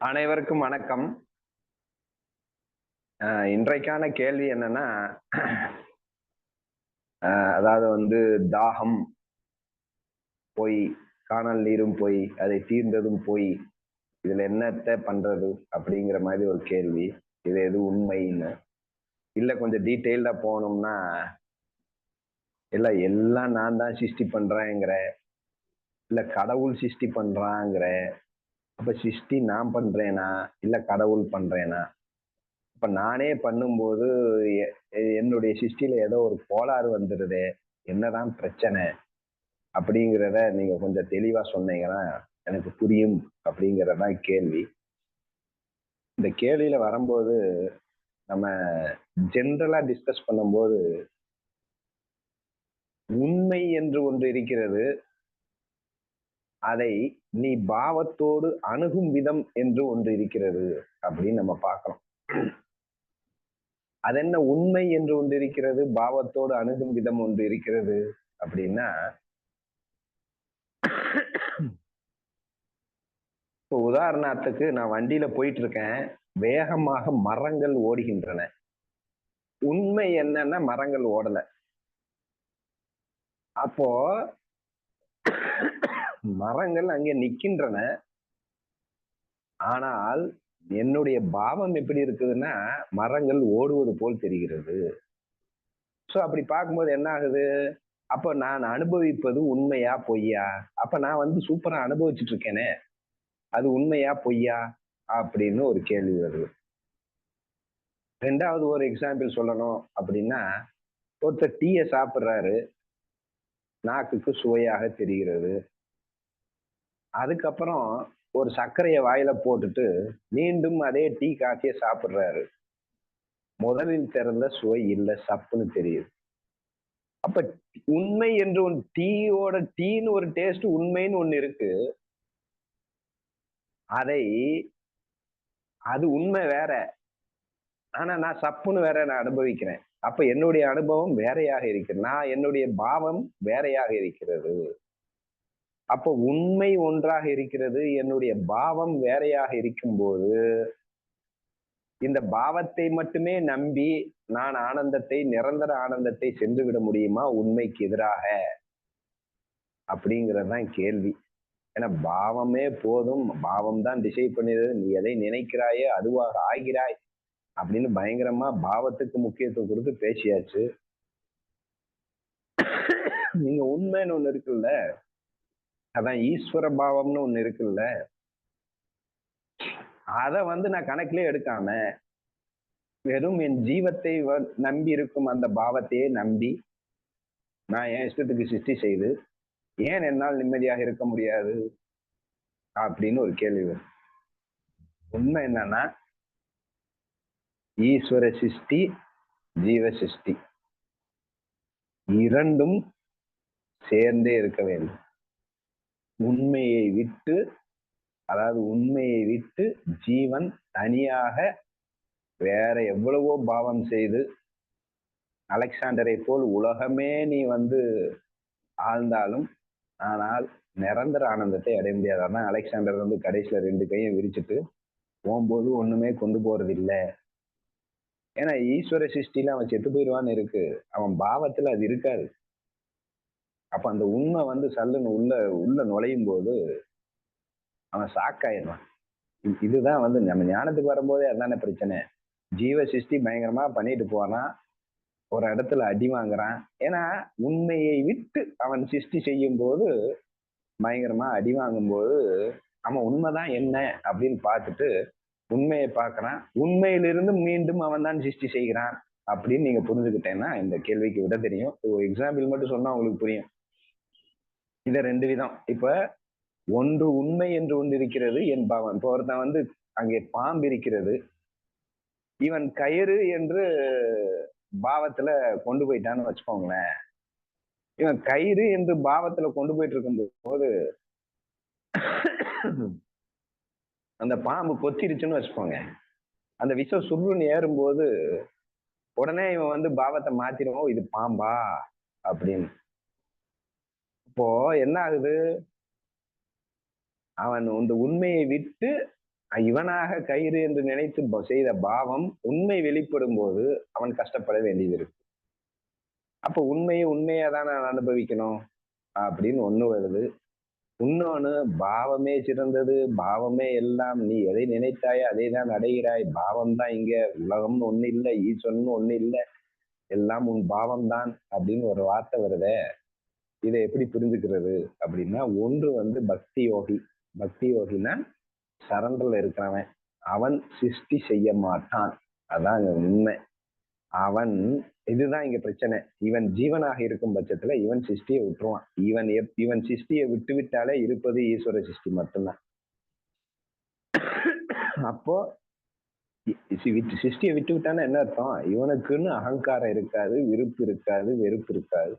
அனைவருக்கும் வணக்கம். இன்றைக்கான கேள்வி என்னன்னா அதாவது வந்து தாகம் போய் காணல் நீரும் போய் அதை தீர்ந்ததும் போய் இதுல என்னத்த பண்றது அப்படிங்கிற மாதிரி ஒரு கேள்வி. இது எது உண்மைன்னு? இல்ல கொஞ்சம் டீட்டெயில்டா போனோம்னா இல்ல எல்லாம் நான் தான் சிருஷ்டி பண்றேங்கிற இல்ல கடவுள் சிருஷ்டி பண்றாங்கிற அப்ப சிருஷ்டி நான் பண்றேனா? இல்ல கடவுள் பண்றேனா? இப்ப நானே பண்ணும்போது எ- என்னுடைய சிருஷ்டியில ஏதோ ஒரு கோளாறு வந்துடுது என்னதான் பிரச்சனை? அப்படிங்கிறத நீங்க கொஞ்சம் தெளிவா சொன்னீங்கன்னா எனக்கு புரியும் அப்படிங்கறதுதான் கேள்வி. இந்த கேள்வியில வரும்போது நம்ம ஜென்ரலா டிஸ்கஸ் பண்ணும்போது உண்மை என்று ஒன்று இருக்கிறது. அதை நீ பாவத்தோடு அணுகும் விதம் என்று ஒன்று இருக்கிறது அப்படின்னு நம்ம பார்க்கிறோம் அது என்ன உண்மை என்று ஒன்று இருக்கிறது? பாவத்தோடு அணுகும் விதம் ஒன்று இருக்கிறது அப்படின்னா இப்போ உதாரணத்துக்கு நான் வண்டியில போயிட்டு இருக்கேன் வேகமாக மரங்கள் ஓடுகின்றன. உண்மை என்னன்னா மரங்கள் ஓடல. அப்போ மரங்கள் அங்கே நிற்கின்றன ஆனால் என்னுடைய பாவம் எப்படி இருக்குதுன்னா மரங்கள் ஓடுவது போல் தெரிகிறது. ஸோ அப்படி பார்க்கும்போது என்ன ஆகுது? அப்ப நான் அனுபவிப்பது உண்மையா பொய்யா? அப்ப நான் வந்து சூப்பரா அனுபவிச்சுட்டு இருக்கேனே. அது உண்மையா பொய்யா? அப்படின்னு ஒரு கேள்வி வருது. ரெண்டாவது ஒரு எக்ஸாம்பிள் சொல்லணும் அப்படின்னா ஒருத்தர் டீயை சாப்பிட்றாரு. நாக்குக்கு சுவையாக தெரிகிறது. அதுக்கப்புறம் ஒரு சர்க்கரையை வாயில போட்டுட்டு மீண்டும் அதே டீ காஃபியை சாப்பிட்றாரு. முதலில் திறந்த சுவை இல்லை சப்புன்னு தெரியுது. அப்ப உண்மை என்று ஒன்று டீயோட டீன்னு ஒரு டேஸ்ட் உண்மைன்னு ஒண்ணு இருக்கு. அதை அது உண்மை வேற. ஆனா நான் சப்புன்னு வேற நான் அனுபவிக்கிறேன். அப்ப என்னுடைய அனுபவம் வேறையாக இருக்கிறது. நான் என்னுடைய பாவம் வேறையாக இருக்கிறது. அப்போ உண்மை ஒன்றாக இருக்கிறது என்னுடைய பாவம் வேறையாக இருக்கும்போது இந்த பாவத்தை மட்டுமே நம்பி நான் ஆனந்தத்தை நிரந்தர ஆனந்தத்தை சென்று விட முடியுமா? உண்மைக்கு எதிராக. அப்படிங்கறதுதான் கேள்வி. ஏன்னா பாவமே போதும். பாவம் தான் டிசைட் பண்ணியது. நீ எதை நினைக்கிறாயே அதுவாக ஆகிறாய் அப்படின்னு பயங்கரமா பாவத்துக்கு முக்கியத்துவம் கொடுத்து பேசியாச்சு. நீங்க உண்மைன்னு ஒண்ணு இருக்குல்ல? அதான் ஈஸ்வர பாவம்னு ஒண்ணு இருக்குல்ல? அத வந்து நான் கணக்கிலே எடுக்காம வெறும் என் ஜீவத்தை நம்பி இருக்கும் அந்த பாவத்தையே நம்பி நான் என் இஷ்டத்துக்கு சிருஷ்டி செய்து ஏன் என்னால் நிம்மதியாக இருக்க முடியாது? அப்படின்னு ஒரு கேள்வி வரும். உண்மை என்னன்னா ஈஸ்வர சிருஷ்டி ஜீவ சிருஷ்டி. இரண்டும் சேர்ந்தே இருக்க வேண்டும். உண்மையை விட்டு அதாவது உண்மையை விட்டு ஜீவன் தனியாக வேற எவ்வளவோ பாவம் செய்து அலெக்சாண்டரை போல் உலகமே நீ வந்து ஆழ்ந்தாலும் ஆனால் நிரந்தர ஆனந்தத்தை அடைய முடியாது. அதான் அலெக்சாண்டர் வந்து கடைசியில ரெண்டு கையும் விரிச்சுட்டு போகும்போது ஒண்ணுமே கொண்டு போறது இல்லை ஏன்னா ஈஸ்வர சிருஷ்டியில அவன் செத்து போயிடுவான்னு இருக்கு. அவன் பாவத்துல அது இருக்காது. அப்ப அந்த உண்மை வந்து சல்லுன்னு உள்ள உள்ள நுழையும் போது அவன் சாக்காயிடுவான் இதுதான் வந்து நம்ம ஞானத்துக்கு வரும்போதே அதுதானே பிரச்சனை. ஜீவ சிருஷ்டி பயங்கரமா பண்ணிட்டு போறான். ஒரு இடத்துல அடி வாங்குறான். ஏன்னா உண்மையை விட்டு அவன் சிருஷ்டி செய்யும் போது பயங்கரமா அடி வாங்கும்போது அவன் உண்மைதான் என்ன அப்படின்னு பார்த்துட்டு உண்மையை பார்க்கறான். உண்மையிலிருந்து மீண்டும் அவன் தான் சிருஷ்டி செய்கிறான் அப்படின்னு நீங்க புரிஞ்சுக்கிட்டேன்னா இந்த கேள்விக்கு விட தெரியும். ஒரு எக்ஸாம்பிள் மட்டும் சொன்னா உங்களுக்கு புரியும். இது ரெண்டு விதம். இப்ப ஒன்று உண்மை என்று ஒன்று இருக்கிறது என் பாவம் இப்போ ஒருத்தன் வந்து அங்கே பாம்பு இருக்கிறது. இவன் கயிறு என்று பாவத்துல கொண்டு போயிட்டான்னு வச்சுக்கோங்களேன். இவன் கயிறு என்று பாவத்துல கொண்டு போயிட்டு இருக்கும் போது அந்த பாம்பு கொத்திருச்சுன்னு வச்சுக்கோங்க. அந்த விஷம் சுருன்னு ஏறும்போது உடனே இவன் வந்து பாவத்தை மாத்திடுவோம் இது பாம்பா? அப்படின்னு. இப்போ என்ன ஆகுது அவன் இந்த உண்மையை விட்டு இவனாக கயிறு என்று நினைத்து செய்த பாவம் உண்மை வெளிப்படும் போது அவன் கஷ்டப்பட வேண்டியது இருக்கு அப்ப உண்மையை உண்மையா தான் நான் அனுபவிக்கணும்? அப்படின்னு ஒண்ணு வருது. இன்னொன்னு பாவமே சிறந்தது பாவமே எல்லாம் நீ எதை நினைத்தாயோ அதை தான் அடைகிறாய். பாவம் தான் இங்க உலகம்னு ஒண்ணு இல்லை ஈஸ்வரன் ஒண்ணு இல்லை எல்லாம் உன் பாவம் தான் அப்படின்னு ஒரு வார்த்தை வருதே. இதை எப்படி புரிஞ்சுக்கிறது அப்படின்னா ஒன்று வந்து பக்தி யோகி. பக்தி யோகினா சரண்டர்ல இருக்கிறவன். அவன் சிருஷ்டி செய்ய மாட்டான். அதான் அங்க உண்மை. அவன் இதுதான் இங்க பிரச்சனை. இவன் ஜீவனாக இருக்கும் பட்சத்துல இவன் சிருஷ்டியை விட்டுருவான். இவன் எப்- இவன் சிருஷ்டியை விட்டு விட்டாலே இருப்பது ஈஸ்வர சிருஷ்டி மட்டும்தான். அப்போ விட்டு- சிருஷ்டியை விட்டு விட்டான்னா என்ன அர்த்தம்? இவனுக்குன்னு அகங்காரம் இருக்காது விருப்பு இருக்காது வெறுப்பு இருக்காது.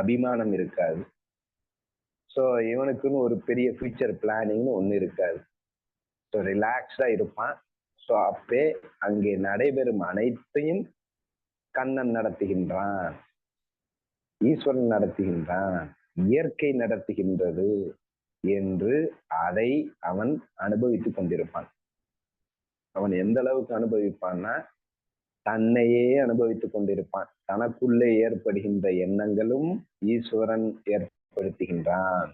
அபிமானம் இருக்காது. ஸோ இவனுக்குன்னு ஒரு பெரிய ஃபியூச்சர் பிளானிங்னு ஒன்று இருக்காது. ஸோ ரிலாக்ஸ்டா இருப்பான். ஸோ அப்பே அங்கே நடைபெறும் அனைத்தையும் கண்ணன் நடத்துகின்றான். ஈஸ்வரன் நடத்துகின்றான். இயற்கை நடத்துகின்றது என்று அதை அவன் அனுபவித்துக் கொண்டிருப்பான். அவன் எந்த அளவுக்கு அனுபவிப்பான்னா தன்னையே அனுபவித்துக் கொண்டிருப்பான். தனக்குள்ளே ஏற்படுகின்ற எண்ணங்களும் ஈஸ்வரன் ஏற்படுத்துகின்றான்.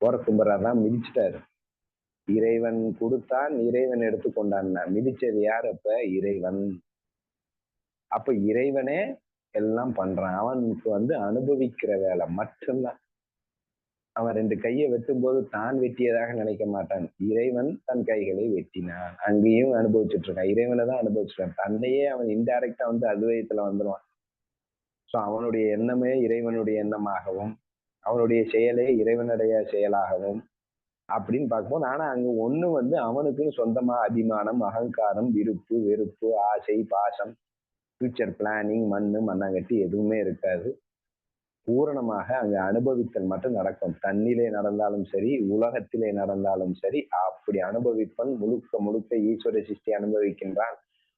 போரக்கும்பரா தான் மிதிச்சிட்டாரு. இறைவன் கொடுத்தான் இறைவன் எடுத்துக்கொண்டான். மிதிச்சது யார் அப்ப? இறைவன். அப்ப இறைவனே எல்லாம் பண்றான். அவனுக்கு வந்து அனுபவிக்கிற வேலை மட்டும்தான். அவன் ரெண்டு கையை வெட்டும் போது தான் வெட்டியதாக நினைக்க மாட்டான். இறைவன் தன் கைகளை வெட்டினான். அங்கேயும் அனுபவிச்சுட்டு இருக்கான். இறைவனை தான் அனுபவிச்சிருக்கான் தன்னையே அவன் இன்டைரக்டா வந்து அத்வைதத்துல வந்துடுவான் ஸோ அவனுடைய எண்ணமே இறைவனுடைய எண்ணமாகவும் அவனுடைய செயலே இறைவனுடைய செயலாகவும் அப்படின்னு பார்க்கும்போது ஆனா அங்க ஒண்ணு வந்து அவனுக்குன்னு சொந்தமா அபிமானம் அகங்காரம் விருப்பு வெறுப்பு ஆசை பாசம் ஃபியூச்சர் பிளானிங் மண்ணு மண்ணாங்கட்டி எதுவுமே இருக்காது. பூரணமாக அங்க அனுபவித்தல் மட்டும் நடக்கும். தன்னிலே நடந்தாலும் சரி உலகத்திலே நடந்தாலும் சரி அப்படி அனுபவிப்பன் முழுக்க முழுக்க ஈஸ்வர சிஷ்டி அனுபவிக்கின்றான்.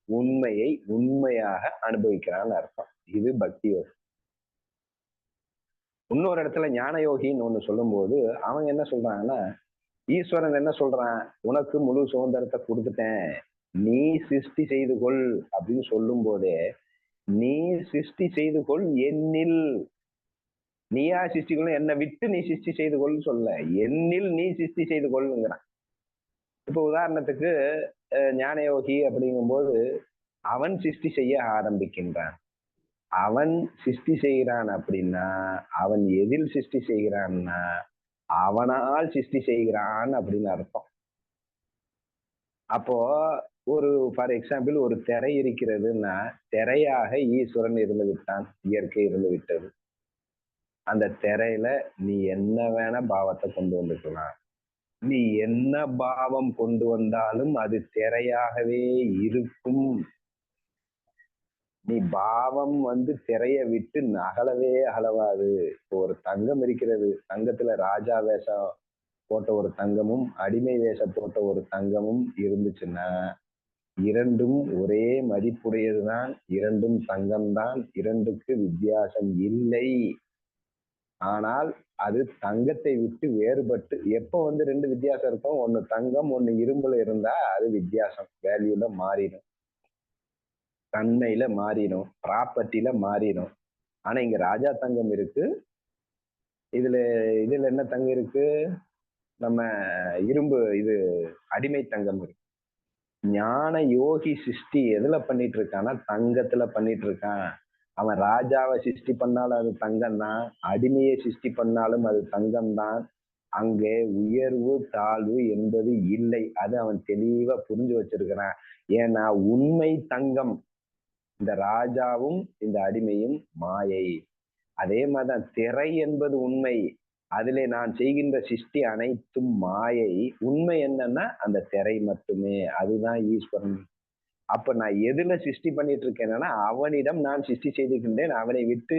உண்மையை உண்மையாக அனுபவிக்கிறான்னு அர்த்தம். இது பக்தி யோகம் இன்னொரு இடத்துல ஞான யோகின்னு ஒண்ணு சொல்லும்போது அவங்க என்ன சொல்றாங்கன்னா ஈஸ்வரன் என்ன சொல்றான்? உனக்கு முழு சுதந்திரத்தை கொடுத்துட்டேன். நீ சிருஷ்டி செய்து கொள். அப்படின்னு சொல்லும் போதே நீ சிருஷ்டி செய்து கொள் என்னில் நீயா சிருஷ்டி கொள் என்னை விட்டு நீ சிருஷ்டி செய்து கொள்ளு சொல்ல என்னில் நீ சிருஷ்டி செய்து கொள்ளுங்கிறான். இப்போ உதாரணத்துக்கு அஹ், அப்படிங்கும்போது அவன் சிருஷ்டி செய்ய ஆரம்பிக்கின்றான். அவன் சிருஷ்டி செய்கிறான் அப்படின்னா அவன் எதில் சிருஷ்டி செய்கிறான்னா அவனால் சிருஷ்டி செய்கிறான் அப்படின்னு அர்த்தம். அப்போ ஒரு ஃபார் எக்ஸாம்பிள் ஒரு திரை இருக்கிறதுன்னா திரையாக ஈஸ்வரன் இருந்து விட்டான் இயற்கை இருந்து விட்டது அந்த திரையில நீ என்ன வேணா பாவத்தை கொண்டு வந்துக்கலாம். நீ என்ன பாவம் கொண்டு வந்தாலும் அது திரையாகவே இருக்கும். நீ பாவம் வந்து திரைய விட்டு நகலவே அகலவாது. இப்போ ஒரு தங்கம் இருக்கிறது. தங்கத்துல ராஜா வேஷம் போட்ட ஒரு தங்கமும் அடிமை வேஷம் போட்ட ஒரு தங்கமும் இருந்துச்சுன்னா இரண்டும் ஒரே மதிப்புடையதுதான். இரண்டும் தங்கம்தான். இரண்டுக்கு வித்தியாசம் இல்லை. ஆனால் அது தங்கத்தை விட்டு வேறுபட்டு எப்போ வந்து ரெண்டு வித்தியாசம் இருக்கும்? ஒன்னு தங்கம் ஒன்னு இரும்புல இருந்தா அது வித்தியாசம். வேல்யூல மாறிடும். தன்மையில மாறிடும். ப்ராப்பர்ட்டியில மாறிடும். ஆனா இங்க ராஜா தங்கம் இருக்கு. இதுல இதுல என்ன தங்கம் இருக்கு? நம்ம இரும்பு இது அடிமை தங்கம் இருக்கு. ஞான யோகி சிருஷ்டி எதுல பண்ணிட்டு இருக்கான்னா தங்கத்துல பண்ணிட்டு இருக்கான். அவன் ராஜாவை சிருஷ்டி பண்ணாலும் அது தங்கம் தான் அடிமையை சிருஷ்டி பண்ணாலும் அது தங்கம் தான் அங்கே உயர்வு தாழ்வு என்பது இல்லை. அது அவன் தெளிவா புரிஞ்சு வச்சிருக்கிறான். ஏன்னா உண்மை தங்கம் இந்த ராஜாவும் இந்த அடிமையும் மாயை. அதே மாதிரிதான் திரை என்பது உண்மை. அதிலே நான் செய்கின்ற சிஷ்டி அனைத்தும் மாயை. உண்மை என்னன்னா அந்த திரை மட்டுமே. அதுதான் ஈஸ்வரன். அப்ப நான் எதுல சிருஷ்டி பண்ணிட்டு இருக்கேன்னா அவனிடம் நான் சிருஷ்டி செய்திருக்கின்றேன் அவனை விட்டு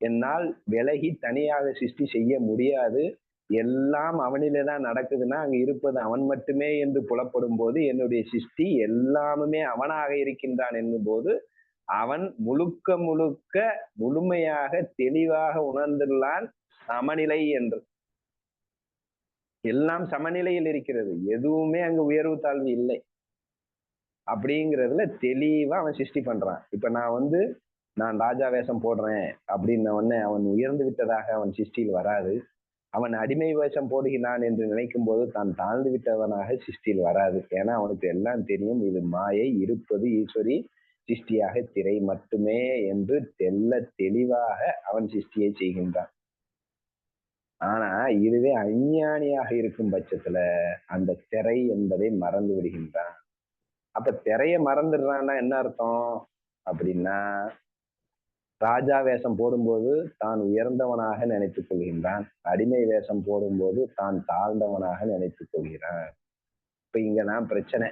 என்னால் விலகி தனியாக சிருஷ்டி செய்ய முடியாது. எல்லாம் அவனில தான் நடக்குதுன்னா அங்க இருப்பது அவன் மட்டுமே என்று புலப்படும் போது என்னுடைய சிருஷ்டி எல்லாமுமே அவனாக இருக்கின்றான் என்னும் போது அவன் முழுக்க முழுக்க முழுமையாக தெளிவாக உணர்ந்துள்ளான் சமநிலை என்று. எல்லாம் சமநிலையில் இருக்கிறது. எதுவுமே அங்கு உயர்வு தாழ்வு இல்லை. அப்படிங்கிறதுல தெளிவா அவன் சிருஷ்டி பண்றான். இப்ப நான் வந்து நான் ராஜா வேஷம் போடுறேன் அப்படின்ன உடனே அவன் உயர்ந்து விட்டதாக அவன் சிருஷ்டியில் வராது. அவன் அடிமை வேஷம் போடுகிறான் என்று நினைக்கும் போது தான் தாழ்ந்து விட்டவனாக சிருஷ்டியில் வராது. ஏன்னா அவனுக்கு எல்லாம் தெரியும். இது மாயை இருப்பது ஈஸ்வரி சிருஷ்டியாக திரை மட்டுமே என்று தெல்ல தெளிவாக அவன் சிருஷ்டியை செய்கின்றான். ஆனா இதுவே அஞ்ஞானியாக இருக்கும் பட்சத்துல அந்த திரை என்பதை மறந்து விடுகின்றான். அப்ப திரைய மறந்துடுறான்னா என்ன அர்த்தம்? அப்படின்னா ராஜா வேஷம் போடும்போது தான் உயர்ந்தவனாக நினைத்துக் கொள்கின்றான். அடிமை வேஷம் போடும்போது தான் தாழ்ந்தவனாக நினைத்துக் கொள்கிறான். இப்ப இங்கதான் பிரச்சனை.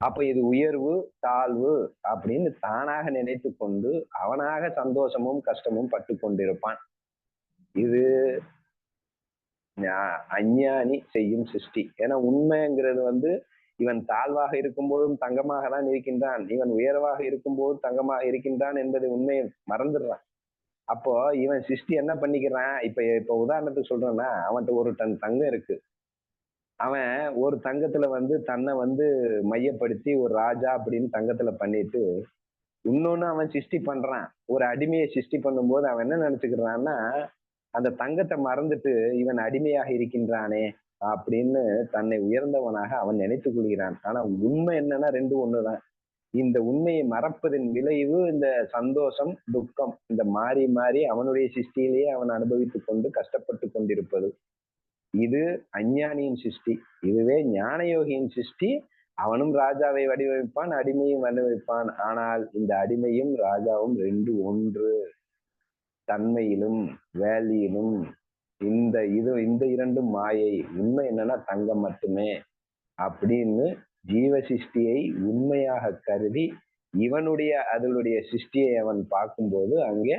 அப்ப இது உயர்வு தாழ்வு அப்படின்னு தானாக நினைத்து கொண்டு அவனாக சந்தோஷமும் கஷ்டமும் பட்டு கொண்டிருப்பான். இது அஞ்ஞானி செய்யும் சிருஷ்டி. ஏன்னா உண்மைங்கிறது வந்து இவன் தாழ்வாக இருக்கும்போதும் தங்கமாக தான் இருக்கின்றான். இவன் உயர்வாக இருக்கும்போது தங்கமாக இருக்கின்றான் என்பதை உண்மையை மறந்துடுறான். அப்போ இவன் சிஷ்டி என்ன பண்ணிக்கிறான்? இப்ப இப்ப உதாரணத்துக்கு சொல்றேன்னா அவன்கிட்ட ஒரு டன் தங்கம் இருக்கு. அவன் ஒரு தங்கத்துல வந்து தன்னை வந்து மையப்படுத்தி ஒரு ராஜா அப்படின்னு தங்கத்துல பண்ணிட்டு இன்னொன்னு அவன் சிருஷ்டி பண்றான். ஒரு அடிமையை சிருஷ்டி பண்ணும்போது அவன் என்ன நினைச்சுக்கிறான்னா அந்த தங்கத்தை மறந்துட்டு இவன் அடிமையாக இருக்கின்றானே. அப்படின்னு தன்னை உயர்ந்தவனாக அவன் நினைத்துக் கொள்கிறான். ஆனா உண்மை என்னன்னா ரெண்டு ஒண்ணுதான். இந்த உண்மையை மறப்பதன் விளைவு இந்த சந்தோஷம் துக்கம் இந்த மாறி மாறி அவனுடைய சிஷ்டியிலேயே அவன் அனுபவித்துக் கொண்டு கஷ்டப்பட்டு கொண்டிருப்பது. இது அஞ்ஞானியின் சிருஷ்டி. இதுவே ஞானயோகியின் சிருஷ்டி. அவனும் ராஜாவை வடிவமைப்பான் அடிமையும் வடிவமைப்பான். ஆனால் இந்த அடிமையும் ராஜாவும் ரெண்டு ஒன்று. தன்மையிலும் வேலியிலும் இந்த இது இந்த இரண்டும் மாயை உண்மை என்னன்னா தங்கம் மட்டுமே அப்படின்னு ஜீவ சிருஷ்டியை உண்மையாக கருதி இவனுடைய அதனுடைய சிருஷ்டியை அவன் பார்க்கும்போது அங்கே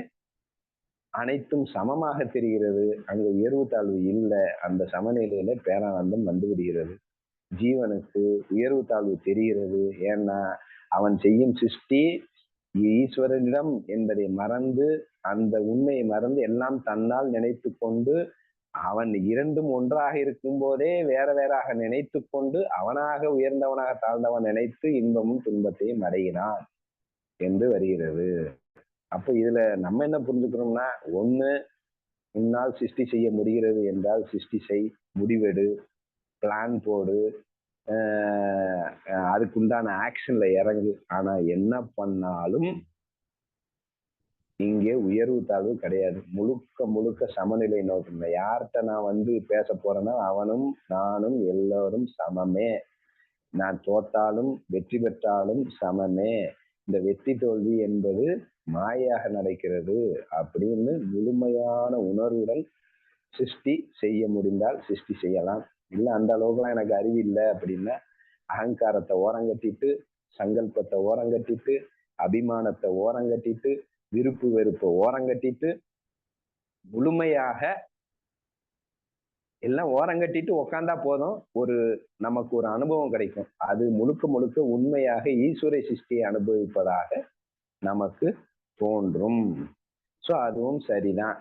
அனைத்தும் சமமாக தெரிகிறது. அங்கே உயர்வு தாழ்வு இல்லை. அந்த சமநிலையில பேரானந்தம் வந்து விடுகிறது ஜீவனுக்கு உயர்வு தாழ்வு தெரிகிறது. ஏன்னா அவன் செய்யும் சிருஷ்டி ஈஸ்வரனிடம் என்பதை மறந்து அந்த உண்மையை மறந்து எல்லாம் தன்னால் நினைத்து கொண்டு அவன் இரண்டும் ஒன்றாக இருக்கும் போதே வேற வேறாக நினைத்து கொண்டு அவனாக உயர்ந்தவனாக தாழ்ந்தவன் நினைத்து இன்பமும் துன்பத்தையும் அடைகிறான் என்று வருகிறது. அப்ப இதுல நம்ம என்ன புரிஞ்சுக்கிறோம்னா ஒண்ணு உன்னால் சிருஷ்டி செய்ய முடிகிறது என்றால் சிருஷ்டி செய் முடிவெடு பிளான் போடு அதுக்குண்டான ஆக்ஷன்ல இறங்கு. ஆனா என்ன பண்ணாலும் இங்கே உயர்வு தாழ்வு கிடையாது. முழுக்க முழுக்க சமநிலை நோக்கம் யார்கிட்ட நான் வந்து பேச போறேன்னா அவனும் நானும் எல்லோரும் சமமே. நான் தோத்தாலும் வெற்றி பெற்றாலும் சமமே. இந்த வெற்றி தோல்வி என்பது மாயாக நடக்கிறது அப்படின்னு முழுமையான உணர்வுடன் சிருஷ்டி செய்ய முடிந்தால் சிருஷ்டி செய்யலாம். இல்லை அந்த அளவுக்குலாம் எனக்கு அறிவு இல்லை அப்படின்னா அகங்காரத்தை ஓரங்கட்டிட்டு சங்கல்பத்தை ஓரங்கட்டிட்டு அபிமானத்தை ஓரங்கட்டிட்டு விருப்பு வெறுப்பு ஓரங்கட்டிட்டு முழுமையாக எல்லாம் ஓரங்கட்டிட்டு உக்காந்தா போதும். ஒரு நமக்கு ஒரு அனுபவம் கிடைக்கும். அது முழுக்க முழுக்க உண்மையாக ஈஸ்வர சிருஷ்டியை அனுபவிப்பதாக நமக்கு தோன்றும். ஸோ அதுவும் சரிதான்.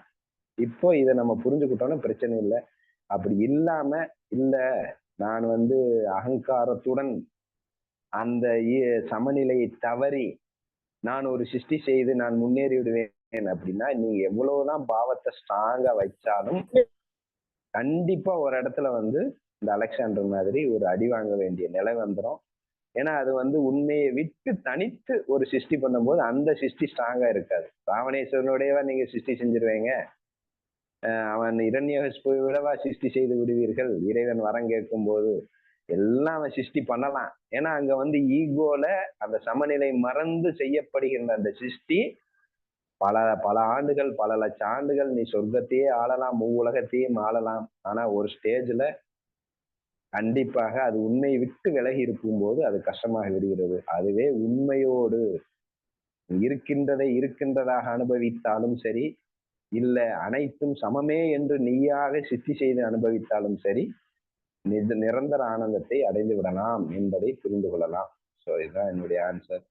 இப்போ இதை நம்ம புரிஞ்சுக்கிட்டோம்னா பிரச்சனை இல்லை. அப்படி இல்லாம இல்ல. நான் வந்து அகங்காரத்துடன் அந்த சமநிலையை தவறி நான் ஒரு சிருஷ்டி செய்து நான் முன்னேறி விடுவேன் அப்படின்னா நீங்க எவ்வளவுதான் பாவத்தை ஸ்ட்ராங்கா வச்சாலும் கண்டிப்பா ஒரு இடத்துல வந்து இந்த அலெக்சாண்டர் மாதிரி ஒரு அடி வாங்க வேண்டிய நிலை வந்துடும் ஏன்னா அது வந்து உண்மையை விட்டு தனித்து ஒரு சிருஷ்டி பண்ணும்போது அந்த சிருஷ்டி ஸ்ட்ராங்கா இருக்காது. ராவணேஸ்வரனுடையவா நீங்க சிருஷ்டி செஞ்சிருவீங்க. அவன் இரண்யகஸ்புவை விடவா சிருஷ்டி செய்து விடுவீர்கள்? இறைவன் வரம் கேட்கும் போது எல்லாம் அவன் சிருஷ்டி பண்ணலாம். ஏன்னா அங்க வந்து ஈகோல அந்த சமநிலை மறந்து செய்யப்படுகின்ற அந்த சிருஷ்டி பல பல ஆண்டுகள் பல லட்ச ஆண்டுகள் நீ சொர்க்கத்தையே ஆளலாம் உலகத்தையும் ஆளலாம். ஆனா ஒரு ஸ்டேஜ்ல கண்டிப்பாக அது உண்மையை விட்டு விலகி இருக்கும் போது அது கஷ்டமாக விடுகிறது. அதுவே உண்மையோடு இருக்கின்றதை இருக்கின்றதாக அனுபவித்தாலும் சரி இல்ல அனைத்தும் சமமே என்று நீயாக சித்தி செய்து அனுபவித்தாலும் சரி நிரந்தர ஆனந்தத்தை அடைந்து விடலாம் என்பதை புரிந்து கொள்ளலாம். ஸோ இதுதான் என்னுடைய ஆன்சர்